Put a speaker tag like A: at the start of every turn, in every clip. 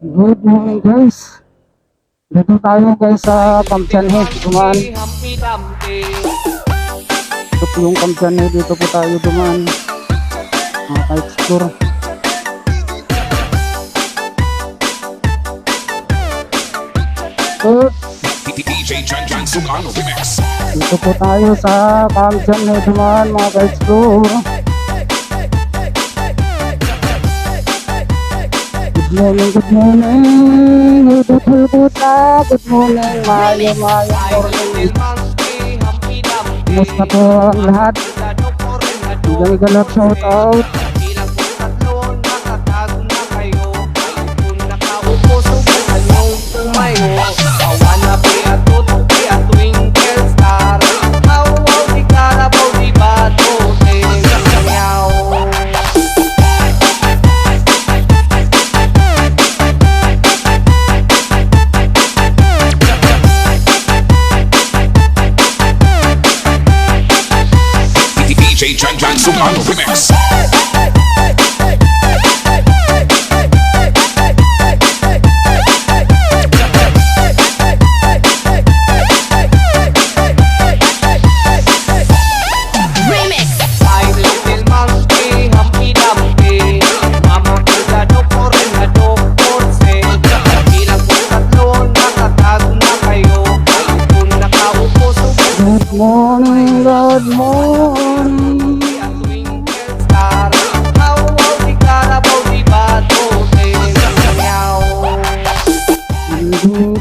A: Good morning guys. Dito tayo guys sa Kampianhe, dumaan. Ito po yung Kampianhe, dito po tayo dumaan. Mga ka-explore. Dito po tayo sa Kampianhe, dumaan mga ka-explore. Morning, good morning. Good buta. Good morning, mayo, mayo morning. Kumusta po ang lahat? Hanggang galap shout out.
B: DJ Chan Chan Sugan Remix.
C: Remix.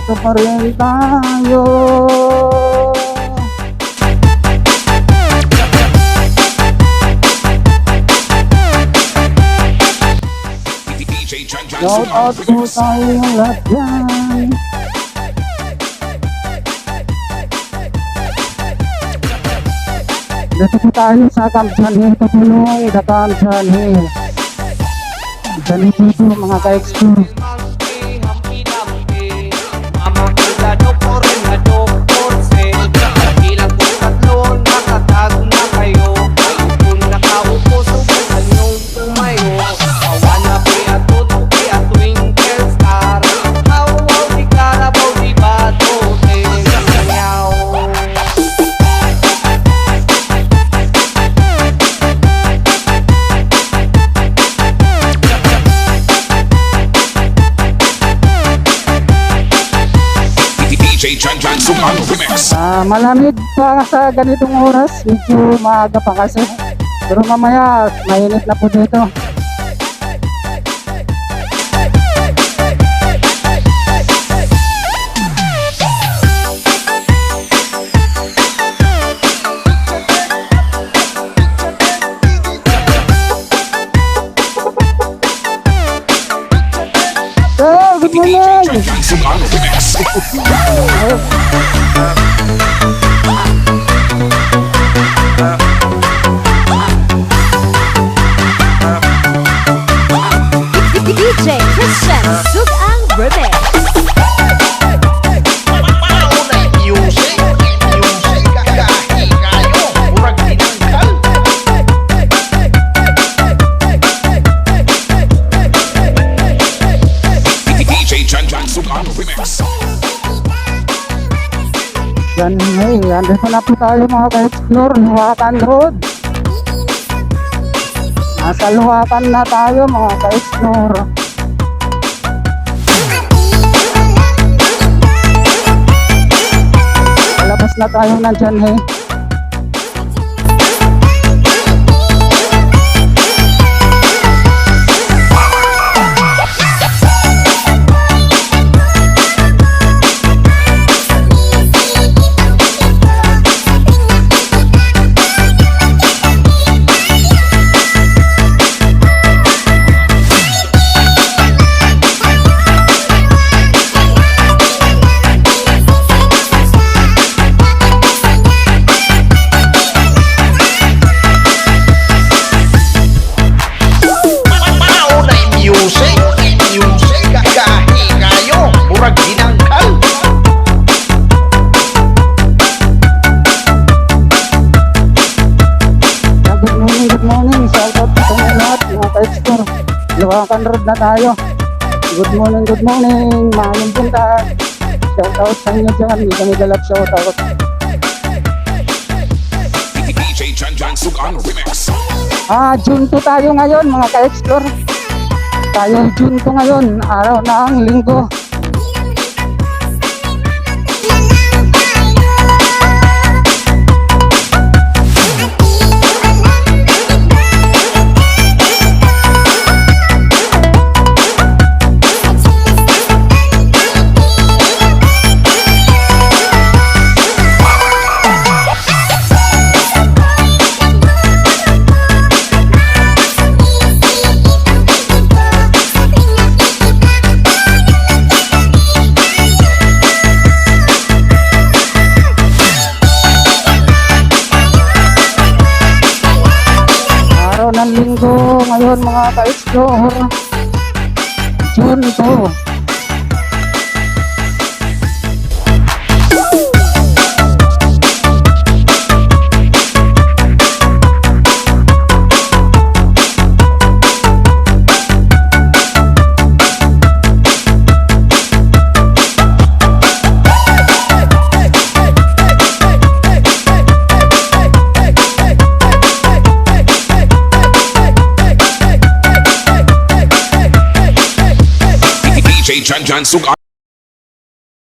A: Nandito pa rin tayo.
B: DJ Chan Chan
A: Shout out
B: Sugan
A: po
B: Remix.
A: tayong lahat dyan. Dito po tayo sa Kamchanhe, tutulong the Kamchanhe. Dali dito mga ka-explore.
B: DJ Chan Chan Sugan Remix.
A: Ah, malamig pa sa ganitong oras, medyo maaga pa kasi. Pero mamaya, mainit na po dito. Oh, good morning! Yan, hey, andito na po tayo mga ka-explore, Luwakan Road. Nasa Luwakan na tayo mga ka-explore. Palabas na tayo ng dyan, Luwakan Road na tayo. Good morning, good morning. Maayong buntag. Shout out sa inyo dyan. May kami galap shout out.
B: DJ Chan Chan Sugan Remix.
A: Ah, June 2 tayo ngayon mga ka-explore. Tayo June 2 ngayon, araw ng linggo. Ng linggo ngayon mga ka-explore. June 2.
B: DJ Chan Chan Sugan